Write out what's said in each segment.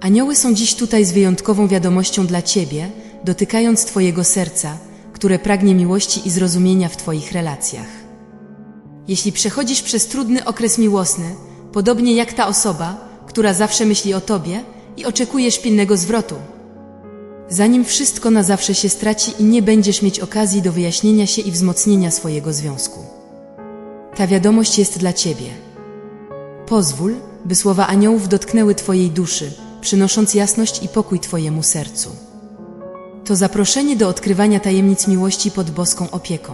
Anioły są dziś tutaj z wyjątkową wiadomością dla Ciebie, dotykając Twojego serca, które pragnie miłości i zrozumienia w Twoich relacjach. Jeśli przechodzisz przez trudny okres miłosny, podobnie jak ta osoba, która zawsze myśli o Tobie i oczekujesz pilnego zwrotu, zanim wszystko na zawsze się straci i nie będziesz mieć okazji do wyjaśnienia się i wzmocnienia swojego związku. Ta wiadomość jest dla Ciebie. Pozwól, by słowa aniołów dotknęły Twojej duszy, przynosząc jasność i pokój Twojemu sercu. To zaproszenie do odkrywania tajemnic miłości pod boską opieką.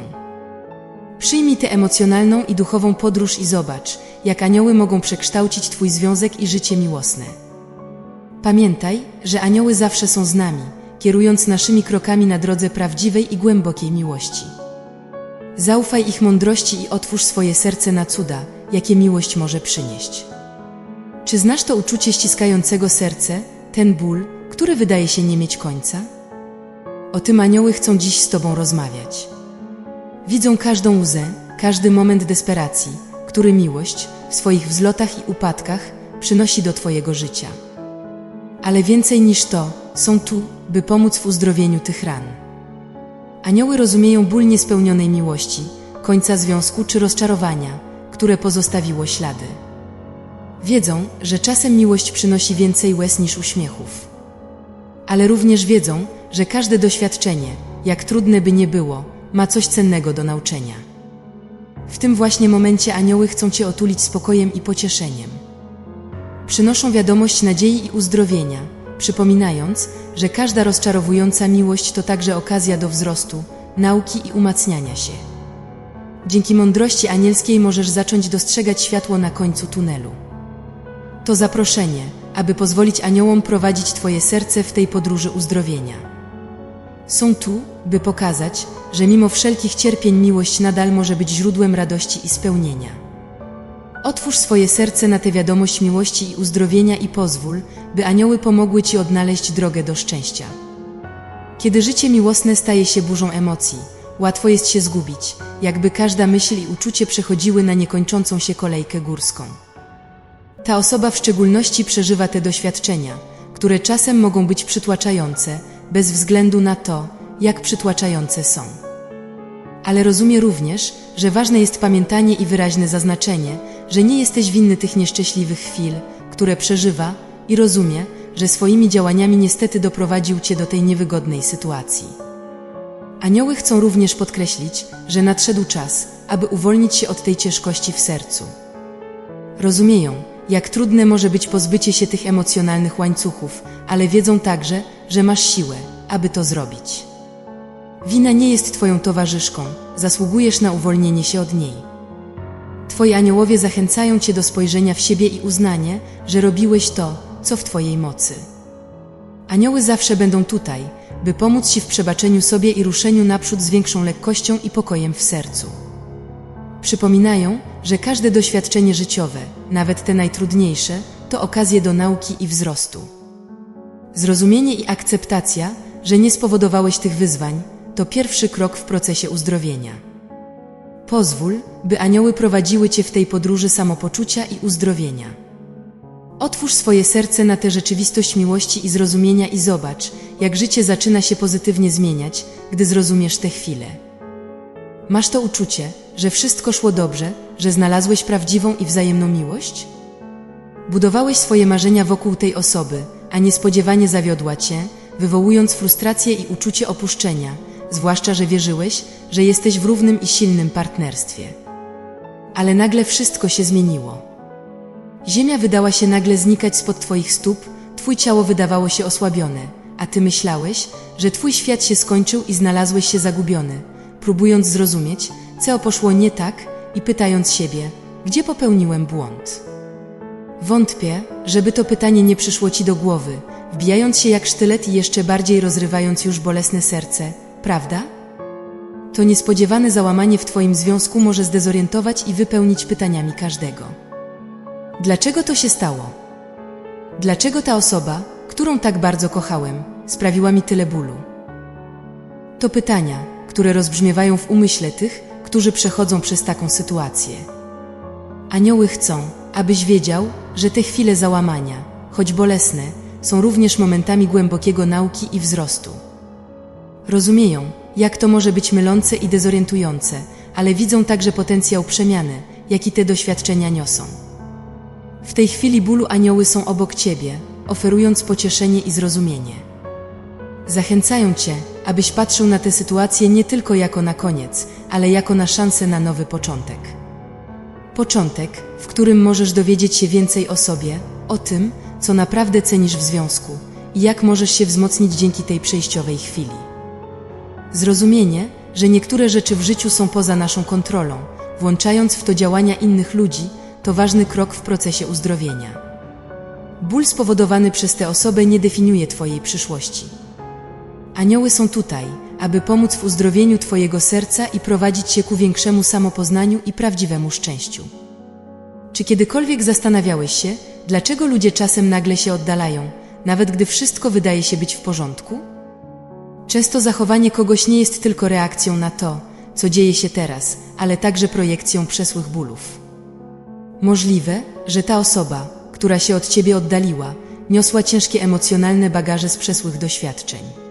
Przyjmij tę emocjonalną i duchową podróż i zobacz, jak anioły mogą przekształcić Twój związek i życie miłosne. Pamiętaj, że anioły zawsze są z nami, kierując naszymi krokami na drodze prawdziwej i głębokiej miłości. Zaufaj ich mądrości i otwórz swoje serce na cuda, jakie miłość może przynieść. Czy znasz to uczucie ściskającego serce, ten ból, który wydaje się nie mieć końca? O tym anioły chcą dziś z Tobą rozmawiać. Widzą każdą łzę, każdy moment desperacji, który miłość w swoich wzlotach i upadkach przynosi do Twojego życia. Ale więcej niż to, są tu, by pomóc w uzdrowieniu tych ran. Anioły rozumieją ból niespełnionej miłości, końca związku czy rozczarowania, które pozostawiło ślady. Wiedzą, że czasem miłość przynosi więcej łez niż uśmiechów. Ale również wiedzą, że każde doświadczenie, jak trudne by nie było, ma coś cennego do nauczenia. W tym właśnie momencie anioły chcą Cię otulić spokojem i pocieszeniem. Przynoszą wiadomość nadziei i uzdrowienia, przypominając, że każda rozczarowująca miłość to także okazja do wzrostu, nauki i umacniania się. Dzięki mądrości anielskiej możesz zacząć dostrzegać światło na końcu tunelu. To zaproszenie, aby pozwolić aniołom prowadzić Twoje serce w tej podróży uzdrowienia. Są tu, by pokazać, że mimo wszelkich cierpień miłość nadal może być źródłem radości i spełnienia. Otwórz swoje serce na tę wiadomość miłości i uzdrowienia i pozwól, by anioły pomogły Ci odnaleźć drogę do szczęścia. Kiedy życie miłosne staje się burzą emocji, łatwo jest się zgubić, jakby każda myśl i uczucie przechodziły na niekończącą się kolejkę górską. Ta osoba w szczególności przeżywa te doświadczenia, które czasem mogą być przytłaczające, bez względu na to, jak przytłaczające są. Ale rozumie również, że ważne jest pamiętanie i wyraźne zaznaczenie, że nie jesteś winny tych nieszczęśliwych chwil, które przeżywa, i rozumie, że swoimi działaniami niestety doprowadził cię do tej niewygodnej sytuacji. Anioły chcą również podkreślić, że nadszedł czas, aby uwolnić się od tej ciężkości w sercu. Rozumieją, jak trudne może być pozbycie się tych emocjonalnych łańcuchów, ale wiedzą także, że masz siłę, aby to zrobić. Wina nie jest Twoją towarzyszką, zasługujesz na uwolnienie się od niej. Twoi aniołowie zachęcają Cię do spojrzenia w siebie i uznanie, że robiłeś to, co w Twojej mocy. Anioły zawsze będą tutaj, by pomóc Ci w przebaczeniu sobie i ruszeniu naprzód z większą lekkością i pokojem w sercu. Przypominają, że każde doświadczenie życiowe, nawet te najtrudniejsze, to okazje do nauki i wzrostu. Zrozumienie i akceptacja, że nie spowodowałeś tych wyzwań, to pierwszy krok w procesie uzdrowienia. Pozwól, by anioły prowadziły Cię w tej podróży samopoczucia i uzdrowienia. Otwórz swoje serce na tę rzeczywistość miłości i zrozumienia i zobacz, jak życie zaczyna się pozytywnie zmieniać, gdy zrozumiesz tę chwilę. Masz to uczucie, że wszystko szło dobrze, że znalazłeś prawdziwą i wzajemną miłość? Budowałeś swoje marzenia wokół tej osoby, a niespodziewanie zawiodła cię, wywołując frustrację i uczucie opuszczenia, zwłaszcza, że wierzyłeś, że jesteś w równym i silnym partnerstwie. Ale nagle wszystko się zmieniło. Ziemia wydała się nagle znikać spod Twoich stóp, Twój ciało wydawało się osłabione, a Ty myślałeś, że Twój świat się skończył i znalazłeś się zagubiony, próbując zrozumieć, co poszło nie tak i pytając siebie, gdzie popełniłem błąd. Wątpię, żeby to pytanie nie przyszło Ci do głowy, wbijając się jak sztylet i jeszcze bardziej rozrywając już bolesne serce, prawda? To niespodziewane załamanie w Twoim związku może zdezorientować i wypełnić pytaniami każdego. Dlaczego to się stało? Dlaczego ta osoba, którą tak bardzo kochałem, sprawiła mi tyle bólu? To pytania, które rozbrzmiewają w umyśle tych, którzy przechodzą przez taką sytuację. Anioły chcą, abyś wiedział, że te chwile załamania, choć bolesne, są również momentami głębokiego nauki i wzrostu. Rozumieją, jak to może być mylące i dezorientujące, ale widzą także potencjał przemiany, jaki te doświadczenia niosą. W tej chwili bólu anioły są obok ciebie, oferując pocieszenie i zrozumienie. Zachęcają cię, abyś patrzył na tę sytuację nie tylko jako na koniec, ale jako na szansę na nowy początek. Początek, w którym możesz dowiedzieć się więcej o sobie, o tym, co naprawdę cenisz w związku i jak możesz się wzmocnić dzięki tej przejściowej chwili. Zrozumienie, że niektóre rzeczy w życiu są poza naszą kontrolą, włączając w to działania innych ludzi, to ważny krok w procesie uzdrowienia. Ból spowodowany przez tę osobę nie definiuje Twojej przyszłości. Anioły są tutaj, aby pomóc w uzdrowieniu Twojego serca i prowadzić Cię ku większemu samopoznaniu i prawdziwemu szczęściu. Czy kiedykolwiek zastanawiałeś się, dlaczego ludzie czasem nagle się oddalają, nawet gdy wszystko wydaje się być w porządku? Często zachowanie kogoś nie jest tylko reakcją na to, co dzieje się teraz, ale także projekcją przesłych bólów. Możliwe, że ta osoba, która się od ciebie oddaliła, niosła ciężkie emocjonalne bagaże z przesłych doświadczeń.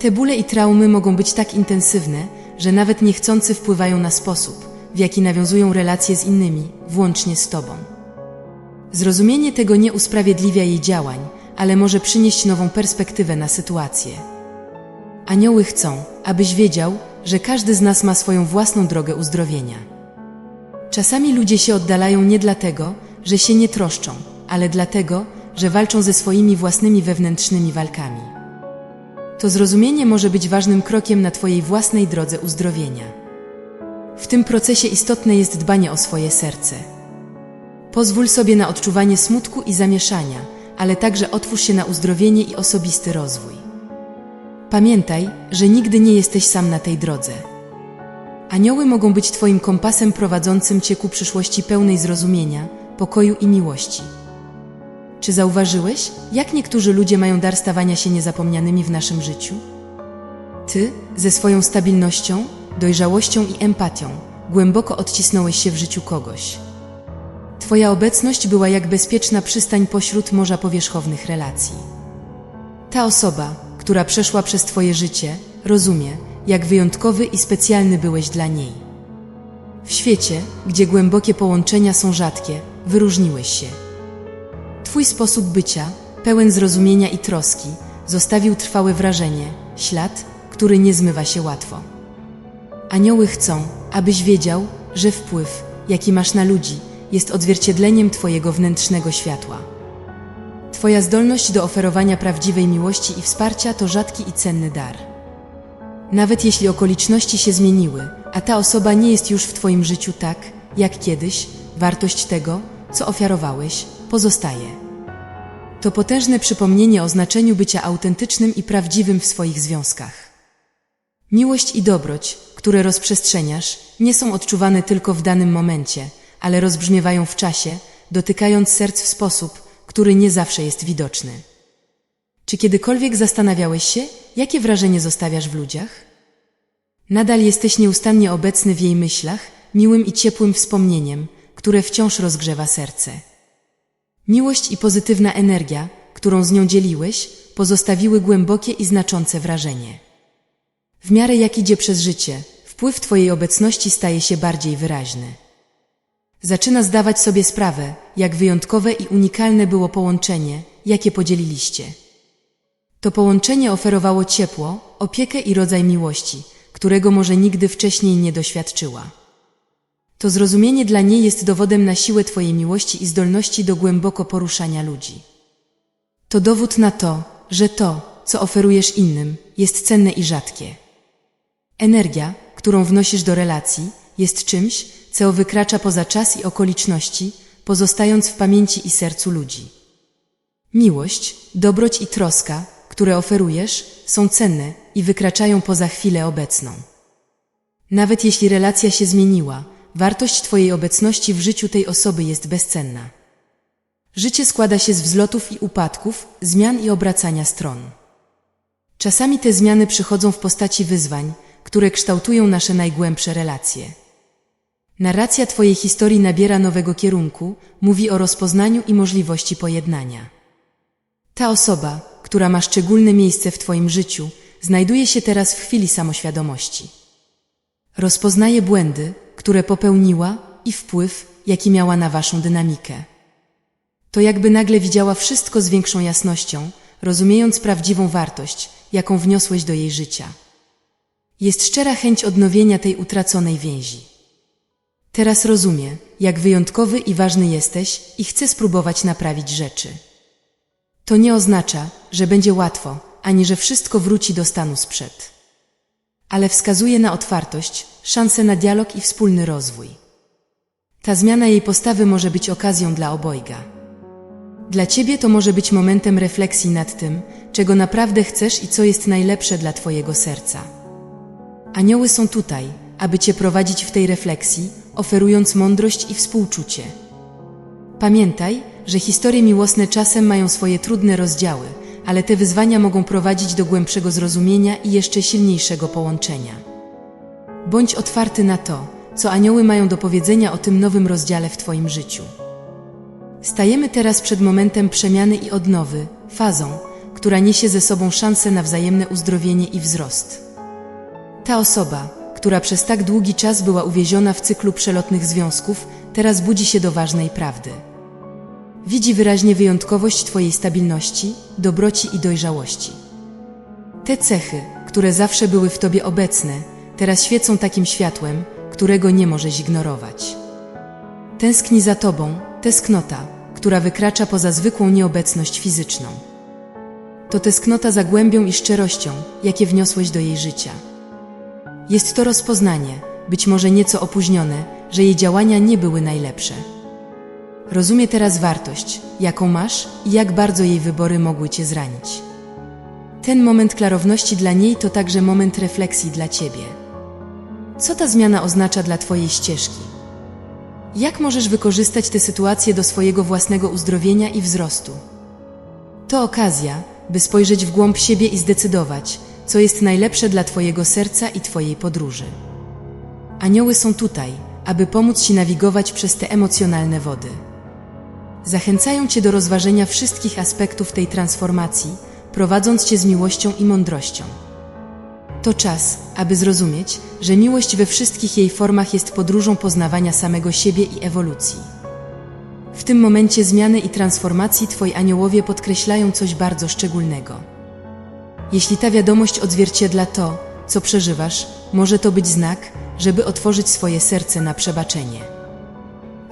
Te bóle i traumy mogą być tak intensywne, że nawet niechcący wpływają na sposób, w jaki nawiązują relacje z innymi, włącznie z tobą. Zrozumienie tego nie usprawiedliwia jej działań, ale może przynieść nową perspektywę na sytuację. Anioły chcą, abyś wiedział, że każdy z nas ma swoją własną drogę uzdrowienia. Czasami ludzie się oddalają nie dlatego, że się nie troszczą, ale dlatego, że walczą ze swoimi własnymi wewnętrznymi walkami. To zrozumienie może być ważnym krokiem na Twojej własnej drodze uzdrowienia. W tym procesie istotne jest dbanie o swoje serce. Pozwól sobie na odczuwanie smutku i zamieszania, ale także otwórz się na uzdrowienie i osobisty rozwój. Pamiętaj, że nigdy nie jesteś sam na tej drodze. Anioły mogą być Twoim kompasem prowadzącym Cię ku przyszłości pełnej zrozumienia, pokoju i miłości. Czy zauważyłeś, jak niektórzy ludzie mają dar stawania się niezapomnianymi w naszym życiu? Ty, ze swoją stabilnością, dojrzałością i empatią, głęboko odcisnąłeś się w życiu kogoś. Twoja obecność była jak bezpieczna przystań pośród morza powierzchownych relacji. Ta osoba, która przeszła przez Twoje życie, rozumie, jak wyjątkowy i specjalny byłeś dla niej. W świecie, gdzie głębokie połączenia są rzadkie, wyróżniłeś się. Twój sposób bycia, pełen zrozumienia i troski, zostawił trwałe wrażenie, ślad, który nie zmywa się łatwo. Anioły chcą, abyś wiedział, że wpływ, jaki masz na ludzi, jest odzwierciedleniem Twojego wnętrznego światła. Twoja zdolność do oferowania prawdziwej miłości i wsparcia to rzadki i cenny dar. Nawet jeśli okoliczności się zmieniły, a ta osoba nie jest już w Twoim życiu tak, jak kiedyś, wartość tego, co ofiarowałeś, pozostaje. To potężne przypomnienie o znaczeniu bycia autentycznym i prawdziwym w swoich związkach. Miłość i dobroć, które rozprzestrzeniasz, nie są odczuwane tylko w danym momencie, ale rozbrzmiewają w czasie, dotykając serc w sposób, który nie zawsze jest widoczny. Czy kiedykolwiek zastanawiałeś się, jakie wrażenie zostawiasz w ludziach? Nadal jesteś nieustannie obecny w jej myślach, miłym i ciepłym wspomnieniem, które wciąż rozgrzewa serce. Miłość i pozytywna energia, którą z nią dzieliłeś, pozostawiły głębokie i znaczące wrażenie. W miarę jak idzie przez życie, wpływ Twojej obecności staje się bardziej wyraźny. Zaczyna zdawać sobie sprawę, jak wyjątkowe i unikalne było połączenie, jakie podzieliliście. To połączenie oferowało ciepło, opiekę i rodzaj miłości, którego może nigdy wcześniej nie doświadczyła. To zrozumienie dla niej jest dowodem na siłę Twojej miłości i zdolności do głęboko poruszania ludzi. To dowód na to, że to, co oferujesz innym, jest cenne i rzadkie. Energia, którą wnosisz do relacji, jest czymś, co wykracza poza czas i okoliczności, pozostając w pamięci i sercu ludzi. Miłość, dobroć i troska, które oferujesz, są cenne i wykraczają poza chwilę obecną. Nawet jeśli relacja się zmieniła, wartość Twojej obecności w życiu tej osoby jest bezcenna. Życie składa się z wzlotów i upadków, zmian i obracania stron. Czasami te zmiany przychodzą w postaci wyzwań, które kształtują nasze najgłębsze relacje. Narracja Twojej historii nabiera nowego kierunku, mówi o rozpoznaniu i możliwości pojednania. Ta osoba, która ma szczególne miejsce w Twoim życiu, znajduje się teraz w chwili samoświadomości. Rozpoznaje błędy, które popełniła i wpływ, jaki miała na Waszą dynamikę. To jakby nagle widziała wszystko z większą jasnością, rozumiejąc prawdziwą wartość, jaką wniosłeś do jej życia. Jest szczera chęć odnowienia tej utraconej więzi. Teraz rozumie, jak wyjątkowy i ważny jesteś i chce spróbować naprawić rzeczy. To nie oznacza, że będzie łatwo, ani że wszystko wróci do stanu sprzed. Ale wskazuje na otwartość, szansę na dialog i wspólny rozwój. Ta zmiana jej postawy może być okazją dla obojga. Dla ciebie to może być momentem refleksji nad tym, czego naprawdę chcesz i co jest najlepsze dla twojego serca. Anioły są tutaj, aby cię prowadzić w tej refleksji, oferując mądrość i współczucie. Pamiętaj, że historie miłosne czasem mają swoje trudne rozdziały, ale te wyzwania mogą prowadzić do głębszego zrozumienia i jeszcze silniejszego połączenia. Bądź otwarty na to, co anioły mają do powiedzenia o tym nowym rozdziale w Twoim życiu. Stajemy teraz przed momentem przemiany i odnowy, fazą, która niesie ze sobą szansę na wzajemne uzdrowienie i wzrost. Ta osoba, która przez tak długi czas była uwieziona w cyklu przelotnych związków, teraz budzi się do ważnej prawdy. Widzi wyraźnie wyjątkowość Twojej stabilności, dobroci i dojrzałości. Te cechy, które zawsze były w Tobie obecne, teraz świecą takim światłem, którego nie możesz ignorować. Tęskni za Tobą, tęsknota, która wykracza poza zwykłą nieobecność fizyczną. To tęsknota za głębią i szczerością, jakie wniosłeś do jej życia. Jest to rozpoznanie, być może nieco opóźnione, że jej działania nie były najlepsze. Rozumie teraz wartość, jaką masz i jak bardzo jej wybory mogły cię zranić. Ten moment klarowności dla niej to także moment refleksji dla ciebie. Co ta zmiana oznacza dla twojej ścieżki? Jak możesz wykorzystać tę sytuację do swojego własnego uzdrowienia i wzrostu? To okazja, by spojrzeć w głąb siebie i zdecydować, co jest najlepsze dla Twojego serca i Twojej podróży. Anioły są tutaj, aby pomóc Ci nawigować przez te emocjonalne wody. Zachęcają Cię do rozważenia wszystkich aspektów tej transformacji, prowadząc Cię z miłością i mądrością. To czas, aby zrozumieć, że miłość we wszystkich jej formach jest podróżą poznawania samego siebie i ewolucji. W tym momencie zmiany i transformacji Twoi aniołowie podkreślają coś bardzo szczególnego. Jeśli ta wiadomość odzwierciedla to, co przeżywasz, może to być znak, żeby otworzyć swoje serce na przebaczenie.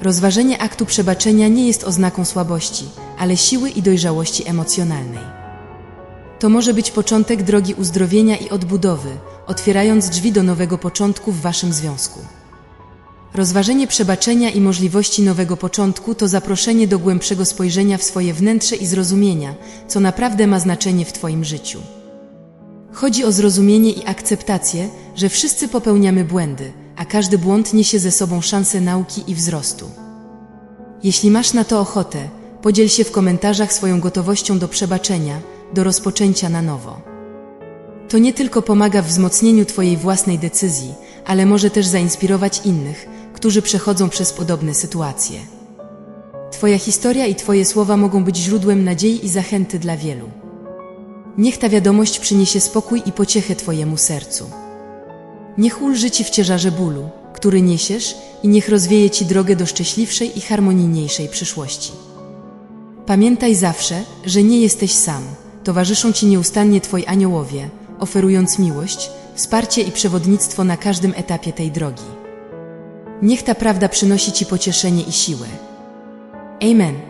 Rozważenie aktu przebaczenia nie jest oznaką słabości, ale siły i dojrzałości emocjonalnej. To może być początek drogi uzdrowienia i odbudowy, otwierając drzwi do nowego początku w Waszym związku. Rozważenie przebaczenia i możliwości nowego początku to zaproszenie do głębszego spojrzenia w swoje wnętrze i zrozumienia, co naprawdę ma znaczenie w Twoim życiu. Chodzi o zrozumienie i akceptację, że wszyscy popełniamy błędy, a każdy błąd niesie ze sobą szansę nauki i wzrostu. Jeśli masz na to ochotę, podziel się w komentarzach swoją gotowością do przebaczenia, do rozpoczęcia na nowo. To nie tylko pomaga w wzmocnieniu Twojej własnej decyzji, ale może też zainspirować innych, którzy przechodzą przez podobne sytuacje. Twoja historia i Twoje słowa mogą być źródłem nadziei i zachęty dla wielu. Niech ta wiadomość przyniesie spokój i pociechę Twojemu sercu. Niech ulży Ci w ciężarze bólu, który niesiesz i niech rozwieje Ci drogę do szczęśliwszej i harmonijniejszej przyszłości. Pamiętaj zawsze, że nie jesteś sam. Towarzyszą Ci nieustannie Twoi aniołowie, oferując miłość, wsparcie i przewodnictwo na każdym etapie tej drogi. Niech ta prawda przynosi Ci pocieszenie i siłę. Amen.